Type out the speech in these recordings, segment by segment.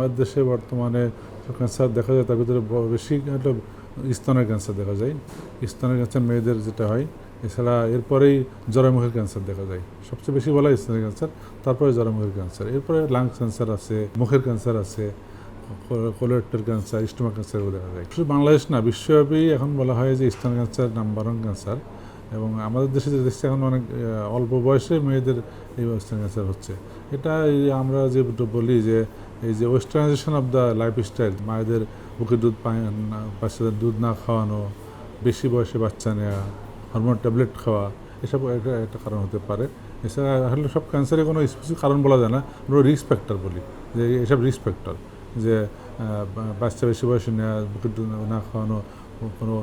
আমাদের দেশে বর্তমানে ক্যান্সার দেখা যায়, তার ভিতরে বেশি স্তনের ক্যান্সার দেখা যায়। স্তনের ক্যান্সার মেয়েদের যেটা হয়, এছাড়া এরপরেই জরামুখের ক্যান্সার দেখা যায়। সবচেয়ে বেশি বলা হয় স্তনের ক্যান্সার, তারপরে জরামুখের ক্যান্সার। এরপরে লাংস ক্যান্সার আছে, মুখের ক্যান্সার আছে কোলোরেক্টার ক্যান্সার, স্টোমাক ক্যান্সারও দেখা যায়। শুধু বাংলাদেশ না, বিশ্বব্যাপী এখন বলা হয় যে স্তন ক্যান্সার নাম্বার ওয়ান ক্যান্সার এবং আমাদের দেশে যে দেখছি, এখন অনেক, অল্প বয়সে মেয়েদের এই স্তন ক্যান্সার হচ্ছে। এটা আমরা যে বলি যে এই যে ওয়েস্টার্নাইজেশন অফ দ্য লাইফস্টাইল মায়েদের বুকে দুধ পায় না, বাচ্চাদের দুধ না খাওয়ানো, বেশি বয়সে বাচ্চা নেওয়া হরমোন ট্যাবলেট খাওয়া, এসব একটা একটা কারণ হতে পারে। এছাড়া আসলে সব ক্যান্সারের কোনো স্পেসিফিক কারণ বলা যায় না, আমরা রিস্ক ফ্যাক্টর বলি, যে এসব রিস্ক ফ্যাক্টর যে বাচ্চা বেশি বয়সে নেওয়া বুকে দুধ না খাওয়ানো, কোনো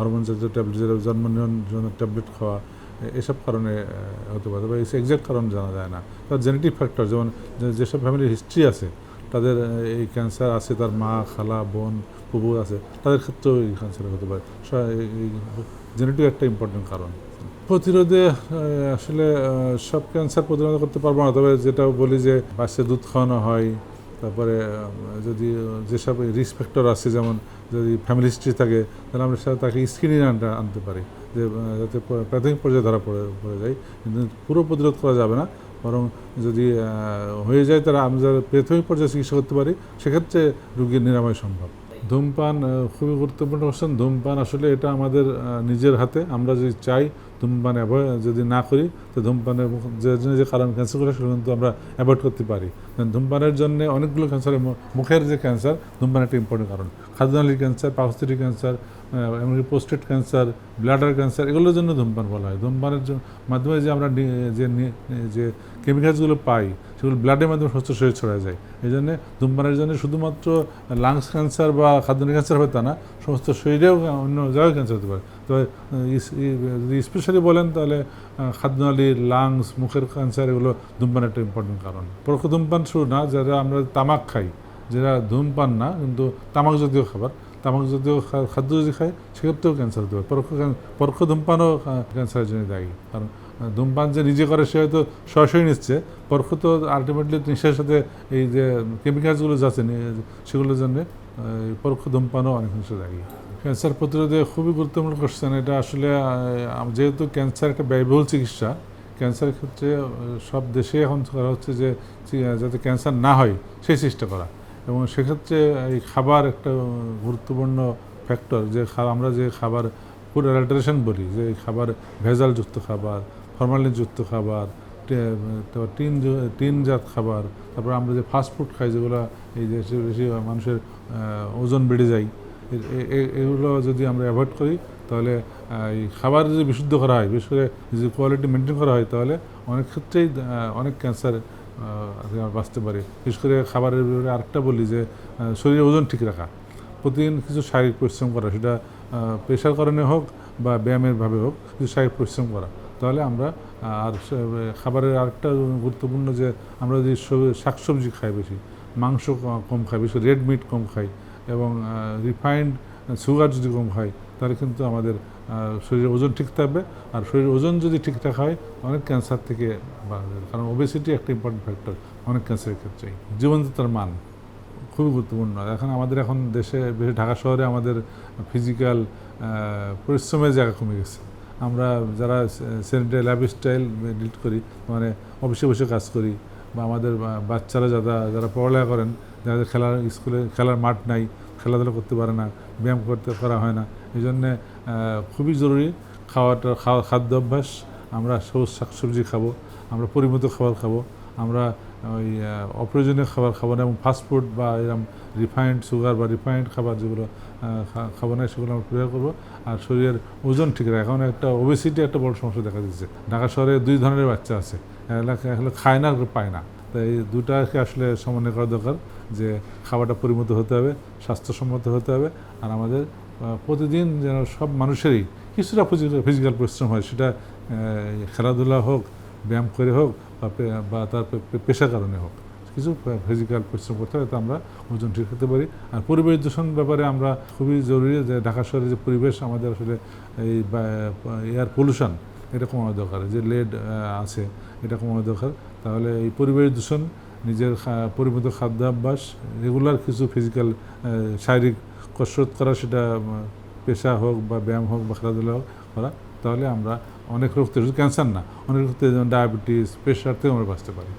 হরমোন জাতীয় ট্যাবলেট জন্ম নিয়ন্ত্রণের ট্যাবলেট খাওয়া এসব কারণে হতে পারে, বা এক্সাক্ট কারণ জানা যায় না। তার জেনেটিক ফ্যাক্টর যেমন যেসব ফ্যামিলির হিস্ট্রি আছে তাদের, এই ক্যান্সার আছে, তার মা, খালা, বোন ফুবু আছে, তাদের ক্ষেত্রেও এই ক্যান্সার হতে পারে। জেনেটিক একটা ইম্পর্টেন্ট কারণ। প্রতিরোধে আসলে সব ক্যান্সার প্রতিরোধ করতে পারব না। তবে যেটা বলি যে বাচ্চা দুধ খাওয়ানো হয়, তারপরে যদি, যেসব রিস্ক ফ্যাক্টর আছে, যেমন যদি ফ্যামিলি হিস্ট্রি থাকে, তাহলে আমরা সেটা তাকে স্ক্রিনিং আনতে পারি। যে যাতে প্রাথমিক পর্যায়ে ধরা পড়ে পড়ে যায়। কিন্তু পুরো প্রতিরোধ করা যাবে না। বরং যদি হয়ে যায় তারা আমরা প্রাথমিক পর্যায়ে চিকিৎসা করতে পারি, সেক্ষেত্রে রুগীর নিরাময় সম্ভব। ধূমপান খুবই গুরুত্বপূর্ণ কোশ্চেন ধূমপান আসলে এটা আমাদের নিজের হাতে। আমরা যদি চাই ধূমপান যদি না করি, তো ধূমপানের যে যে কারণ ক্যান্সার করে, সেগুলো কিন্তু আমরা অ্যাভয়েড করতে পারি। ধূমপানের জন্য অনেকগুলো ক্যান্সারের মুখের যে ক্যান্সার ধূমপান একটা ইম্পর্টেন্ট কারণ। খাদ্যনালীর ক্যান্সার পাকস্থলী ক্যান্সার এমনকি পোস্টেট ক্যান্সার ব্লাডার ক্যান্সার এগুলোর জন্য ধূমপান বলা হয়। ধূমপানের মাধ্যমে যে আমরা যে যে কেমিক্যালসগুলো পাই, সেগুলো ব্লাডের মাধ্যমে সুস্থ শরীরে ছড়া যায়। এই জন্যে ধূমপানের জন্য শুধুমাত্র লাংস ক্যান্সার বা খাদ্যনালী ক্যান্সার হবে তা না, সমস্ত শরীরেও অন্য জায়গায় ক্যান্সার হতে পারে। তবে যদি স্পেশালি বলেন তাহলে খাদ্যনালী লাংস মুখের ক্যান্সার এগুলো ধূমপান একটা ইম্পর্টেন্ট কারণ। পরোক্ষ ধূমপান শুরু না, যারা আমরা তামাক খাই, যারা ধূমপান না, কিন্তু তামাক জাতীয় খাবার, তামাক জাতীয় খাদ্য যদি খায়, সেক্ষেত্রেও ক্যান্সার হতে পারে। পরোক্ষ পরোক্ষ ধূমপানও ক্যান্সারের জন্য দায়ী। কারণ ধূমপান যে নিজে করে, সে হয়তো সরাসরি নিচ্ছে। পরোক্ষ তো আলটিমেটলি নিঃশ্বাসের সাথে এই যে কেমিক্যালসগুলো যাচ্ছে সেগুলোর জন্য পরোক্ষ ধূমপানও অনেকাংশে দায়ী ক্যান্সার প্রতিরোধে খুবই গুরুত্বপূর্ণ কোশ্চেন এটা আসলে যেহেতু ক্যান্সার একটা ব্যয়বহুল চিকিৎসা, ক্যান্সারের ক্ষেত্রে সব দেশে এখন করা হচ্ছে যে যাতে ক্যান্সার না হয়, সেই চেষ্টা করা। এবং সেক্ষেত্রে এই খাবার একটা গুরুত্বপূর্ণ ফ্যাক্টর যে আমরা যে খাবার ফুড অ্যাডাল্টারেশন বলি, যে খাবার ভেজালযুক্ত খাবার ফরমালিনযুক্ত খাবার তারপর টিন টিনজাত খাবার, তারপর আমরা যে ফাস্ট ফুড খাই যেগুলো এই যে বেশি- মানুষের ওজন বেড়ে যায় এগুলো যদি আমরা অ্যাভয়েড করি, তাহলে এই খাবার যদি বিশুদ্ধ করা হয়, বিশেষ করে যদি কোয়ালিটি মেনটেন করা হয়, তাহলে অনেক ক্ষেত্রেই অনেক ক্যান্সার বাঁচতে পারে। বিশেষ করে খাবারের ব্যাপারে আরেকটা বলি যে শরীরের ওজন ঠিক রাখা। প্রতিদিন কিছু শারীরিক পরিশ্রম করা, সেটা প্রেশার কারণে হোক বা ব্যায়ামের ভাবে হোক, কিছু শারীরিক পরিশ্রম করা। তাহলে আমরা আর খাবারের আরেকটা গুরুত্বপূর্ণ যে আমরা যদি সব- শাকসবজি খাই বেশি, মাংস কম খাই, বেশি রেড মিট কম খাই এবং রিফাইন্ড সুগার যদি কম খাই, তাহলে কিন্তু আমাদের শরীরের ওজন ঠিক থাকবে। আর শরীরের ওজন যদি ঠিকঠাক হয়, অনেক ক্যান্সার থেকে কারণ ওবেসিটি একটা ইম্পর্টেন্ট ফ্যাক্টর অনেক ক্যান্সারের ক্ষেত্রেই জীবনযাত্রার মান খুবই গুরুত্বপূর্ণ। এখন আমাদের এখন দেশে বেশি ঢাকা শহরে আমাদের ফিজিক্যাল পরিশ্রমের জায়গা কমে গেছে। আমরা যারা সেনিটারি লাইফস্টাইল ডিলিট করি মানে অফিসে বসে কাজ করি, বা আমাদের বাচ্চারা যারা যারা পড়ালেখা করেন, যাদের খেলার স্কুলে খেলার মাঠ নাই, খেলাধুলা করতে পারে না, ব্যায়াম করতে করা হয় না এই জন্যে খুবই জরুরি খাওয়াটা, খাওয়া, খাদ্য অভ্যাস, আমরা সবুজ শাকসবজি খাব, আমরা পরিমিত খাবার খাব। আমরা ওই অপ্রয়োজনীয় খাবার খাব না, এবং ফাস্টফুড বা এরকম রিফাইন্ড সুগার বা রিফাইন্ড খাবার যেগুলো খাব না, সেগুলো আমরা পরিহার করব। আর শরীরের ওজন ঠিক রাখা। এখন একটা ওবেসিটি একটা বড় সমস্যা দেখা দিচ্ছে। ঢাকা শহরে দুই ধরনের বাচ্চা আছে। হলো খায় না পায় না। তাই এই দুটাকে আসলে সমন্বয় করা দরকার যে খাবারটা পরিমিত হতে হবে, স্বাস্থ্যসম্মত হতে হবে। আর আমাদের প্রতিদিন যেন সব মানুষেরই কিছুটা ফিজিক্যাল পরিশ্রম হয়, সেটা খেলাধুলা হোক, ব্যায়াম করে হোক বা তার পেশার কারণে হোক। কিছু ফিজিক্যাল পরিশ্রম করতে হবে আমরা ওজন ঠিক করতে পারি। আর পরিবেশ দূষণ ব্যাপারে আমরা খুবই জরুরি যে ঢাকা শহরের যে পরিবেশ আমাদের আসলে এই এয়ার পলিউশন এটা কমানো দরকার। যে লেড আছে, এটা কমানো দরকার। তাহলে এই পরিবেশ দূষণ নিজের পরিমিত খাদ্যাভ্যাস রেগুলার কিছু ফিজিক্যাল শারীরিক কসরত করা, সেটা পেশা হোক বা ব্যায়াম হোক বা খেলাধুলা হোক করা, তাহলে আমরা অনেক রোগ তো ক্যান্সার না, অনেক রোগ থেকে যেমন ডায়াবেটিস প্রেশার থেকে আমরা বাঁচতে পারি।